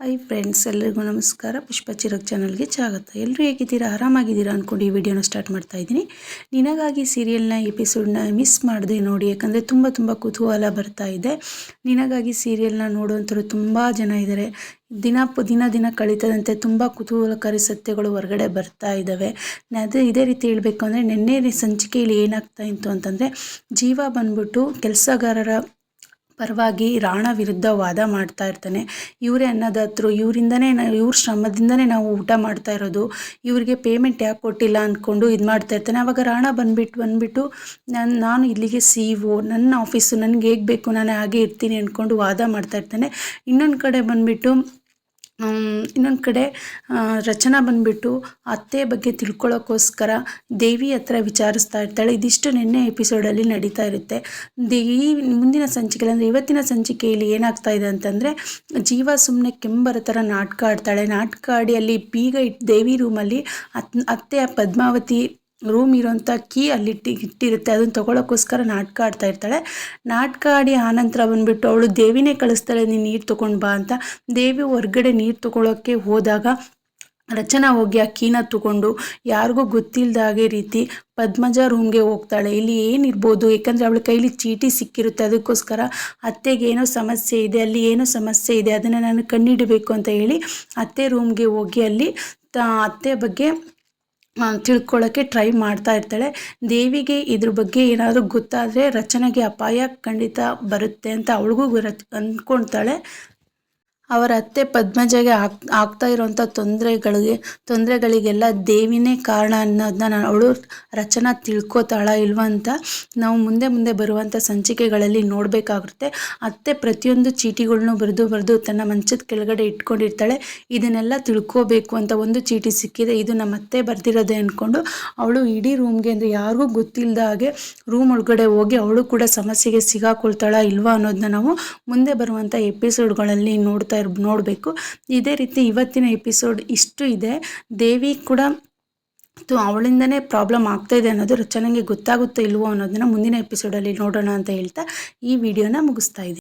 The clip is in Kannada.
ಹಾಯ್ ಫ್ರೆಂಡ್ಸ್ ಎಲ್ಲರಿಗೂ ನಮಸ್ಕಾರ. ಪುಷ್ಪ ಚಿರಕ್ ಚಾನಲ್ಗೆ ಸ್ವಾಗತ. ಎಲ್ಲರೂ ಹೇಗಿದ್ದೀರಾ? ಆರಾಮಾಗಿದ್ದೀರಾ ಅಂದ್ಕೊಂಡು ಈ ವಿಡಿಯೋನ ಸ್ಟಾರ್ಟ್ ಮಾಡ್ತಾ ಇದ್ದೀನಿ. ನಿನಗಾಗಿ ಸೀರಿಯಲ್ನ ಎಪಿಸೋಡ್ನ ಮಿಸ್ ಮಾಡಿದೆ ನೋಡಿ, ಯಾಕಂದರೆ ತುಂಬ ತುಂಬ ಕುತೂಹಲ ಬರ್ತಾ ಇದೆ. ನಿನಗಾಗಿ ಸೀರಿಯಲ್ನ ನೋಡುವಂಥವ್ರು ತುಂಬ ಜನ ಇದ್ದಾರೆ ದಿನ ದಿನ ದಿನ ಕಳೀತದಂತೆ ತುಂಬ ಕುತೂಹಲಕಾರಿ ಸತ್ಯಗಳು ಹೊರಗಡೆ ಬರ್ತಾ ಇದ್ದಾವೆ ಅದೇ ಇದೇ ರೀತಿ ಹೇಳಬೇಕು ಅಂದರೆ, ನಿನ್ನೆ ಸಂಚಿಕೆಯಲ್ಲಿ ಏನಾಗ್ತಾ ಇತ್ತು ಅಂತಂದರೆ, ಜೀವ ಬಂದ್ಬಿಟ್ಟು ಕೆಲಸಗಾರರ ಪರವಾಗಿ ರಾಣ ವಿರುದ್ಧ ವಾದ ಮಾಡ್ತಾ ಇರ್ತಾನೆ. ಇವರೇ ಅನ್ನದಾತರು ಇವರಿಂದನೇ ಇವ್ರ ಶ್ರಮದಿಂದನೇ ನಾವು ಊಟ ಮಾಡ್ತಾ ಇರೋದು. ಇವರಿಗೆ ಪೇಮೆಂಟ್ ಯಾಕೆ ಕೊಟ್ಟಿಲ್ಲ ಅಂದ್ಕೊಂಡು ಇದು ಮಾಡ್ತಾ ಇರ್ತಾನೆ. ಆವಾಗ ರಾಣ ಬಂದ್ಬಿಟ್ಟು ಬಂದ್ಬಿಟ್ಟು, ನಾನು ನಾನು ಇಲ್ಲಿಗೆ ಸಿ ಒ ನನ್ನ ಆಫೀಸು ನನಗೆ ಹೇಗೆ ಬೇಕು, ನಾನು ಹಾಗೆ ಇರ್ತೀನಿ ಅಂದ್ಕೊಂಡು ವಾದ ಮಾಡ್ತಾ ಇರ್ತಾನೆ. ಇನ್ನೊಂದು ಕಡೆ ಬಂದುಬಿಟ್ಟು ಇನ್ನೊಂದು ಕಡೆ ರಚನಾ ಬಂದುಬಿಟ್ಟು ಅತ್ತೆ ಬಗ್ಗೆ ತಿಳ್ಕೊಳ್ಳೋಕ್ಕೋಸ್ಕರ ದೇವಿ ಹತ್ರ ವಿಚಾರಿಸ್ತಾ ಇರ್ತಾಳೆ. ಇದಿಷ್ಟು ನಿನ್ನೆ ಎಪಿಸೋಡಲ್ಲಿ ನಡೀತಾ ಇರುತ್ತೆ. ಈ ಮುಂದಿನ ಸಂಚಿಕೆ, ಅಂದರೆ ಇವತ್ತಿನ ಸಂಚಿಕೆಯಲ್ಲಿ ಏನಾಗ್ತಾ ಇದೆ ಅಂತಂದರೆ, ಜೀವ ಸುಮ್ಮನೆ ಕೆಂಬರ ಥರ ನಾಟಕ ಆಡ್ತಾಳೆ. ನಾಟಕ ಆಡಿ ಅಲ್ಲಿ ಬೀಗ ಇಟ್ಟು ದೇವಿ ರೂಮಲ್ಲಿ ಅತ್ ಅತ್ತೆ ಪದ್ಮಾವತಿ ರೂಮ್ ಇರೋಂಥ ಕೀ ಅಲ್ಲಿ ಇಟ್ಟು, ಇಟ್ಟಿರುತ್ತೆ. ಅದನ್ನು ತೊಗೊಳಕ್ಕೋಸ್ಕರ ನಾಟಕ ಆಡ್ತಾ ಇರ್ತಾಳೆ. ನಾಟಕ ಆಡಿ ಆನಂತರ ಬಂದುಬಿಟ್ಟು ಅವಳು ದೇವಿನೇ ಕಳಿಸ್ತಾಳೆ, ನೀನು ನೀರು ತೊಗೊಂಡು ಬಾ ಅಂತ. ದೇವಿ ಹೊರ್ಗಡೆ ನೀರು ತೊಗೊಳೋಕ್ಕೆ ಹೋದಾಗ ರಚನಾ ಹೋಗಿ ಆ ಕೀನ ತಗೊಂಡು, ಯಾರಿಗೂ ಗೊತ್ತಿಲ್ಲದಾಗೆ ರೀತಿ ಪದ್ಮಜ ರೂಮ್ಗೆ ಹೋಗ್ತಾಳೆ. ಇಲ್ಲಿ ಏನಿರ್ಬೋದು? ಯಾಕಂದರೆ ಅವಳ ಕೈಲಿ ಚೀಟಿ ಸಿಕ್ಕಿರುತ್ತೆ. ಅದಕ್ಕೋಸ್ಕರ ಅತ್ತೆಗೆ ಏನೋ ಸಮಸ್ಯೆ ಇದೆ, ಅಲ್ಲಿ ಏನೋ ಸಮಸ್ಯೆ ಇದೆ, ಅದನ್ನು ನಾನು ಕಣ್ಣಿಡಬೇಕು ಅಂತ ಹೇಳಿ ಅತ್ತೆ ರೂಮ್ಗೆ ಹೋಗಿ ಅಲ್ಲಿ ತ, ಅತ್ತೆ ಬಗ್ಗೆ ತಿಳ್ಕೊಳ್ಳೋಕ್ಕೆ ಟ್ರೈ ಮಾಡ್ತಾ ಇರ್ತಾಳೆ. ದೇವಿಗೆ ಇದ್ರ ಬಗ್ಗೆ ಏನಾದರೂ ಗೊತ್ತಾದರೆ ರಚನೆಗೆ ಅಪಾಯ ಖಂಡಿತ ಬರುತ್ತೆ ಅಂತ ಅವಳಿಗೂ ಅಂದ್ಕೊಳ್ತಾಳೆ ಅವರ ಅತ್ತೆ ಪದ್ಮಜಗೆ ಆಗ್ ಆಗ್ತಾ ಇರೋವಂಥ ತೊಂದರೆಗಳಿಗೆ, ತೊಂದರೆಗಳಿಗೆಲ್ಲ ದೇವಿನೇ ಕಾರಣ ಅನ್ನೋದನ್ನ ನಾನು ಅವಳು ರಚನಾ ತಿಳ್ಕೊತಾಳ ಇಲ್ವ ಅಂತ ನಾವು ಮುಂದೆ ಮುಂದೆ ಬರುವಂಥ ಸಂಚಿಕೆಗಳಲ್ಲಿ ನೋಡಬೇಕಾಗುತ್ತೆ. ಅತ್ತೆ ಪ್ರತಿಯೊಂದು ಚೀಟಿಗಳ್ನೂ ಬರೆದು ಬರೆದು ತನ್ನ ಮಂಚದ ಕೆಳಗಡೆ ಇಟ್ಕೊಂಡಿರ್ತಾಳೆ. ಇದನ್ನೆಲ್ಲ ತಿಳ್ಕೋಬೇಕು ಅಂತ ಒಂದು ಚೀಟಿ ಸಿಕ್ಕಿದೆ. ಇದು ನಮ್ಮ ಅತ್ತೆ ಬರ್ದಿರೋದೆ ಅಂದ್ಕೊಂಡು ಅವಳು ಇಡೀ ರೂಮ್ಗೆ ಅಂದರೆ ಯಾರಿಗೂ ಗೊತ್ತಿಲ್ಲದ ಹಾಗೆ ರೂಮ್ ಒಳಗಡೆ ಹೋಗಿ ಅವಳು ಕೂಡ ಸಮಸ್ಯೆಗೆ ಸಿಗಾಕೊಳ್ತಾಳ ಇಲ್ವಾ ಅನ್ನೋದನ್ನ ನಾವು ಮುಂದೆ ಬರುವಂಥ ಎಪಿಸೋಡ್ಗಳಲ್ಲಿ ನೋಡ್ತಾ ಇರ್ ನೋಡಬೇಕು. ಇದೇ ರೀತಿ ಇವತ್ತಿನ ಎಪಿಸೋಡ್ ಇಷ್ಟು ಇದೆ. ದೇವಿ ಕೂಡ ಅವಳಿಂದನೇ ಪ್ರಾಬ್ಲಮ್ ಆಗ್ತಾ ಇದೆ ಅನ್ನೋದು ರಚನೆಗೆ ಗೊತ್ತಾಗುತ್ತೋ ಇಲ್ವೋ ಅನ್ನೋದನ್ನ ಮುಂದಿನ ಎಪಿಸೋಡಲ್ಲಿ ನೋಡೋಣ ಅಂತ ಹೇಳ್ತಾ ಈ ವಿಡಿಯೋನ ಮುಗಿಸ್ತಾ ಇದ್ದೀನಿ.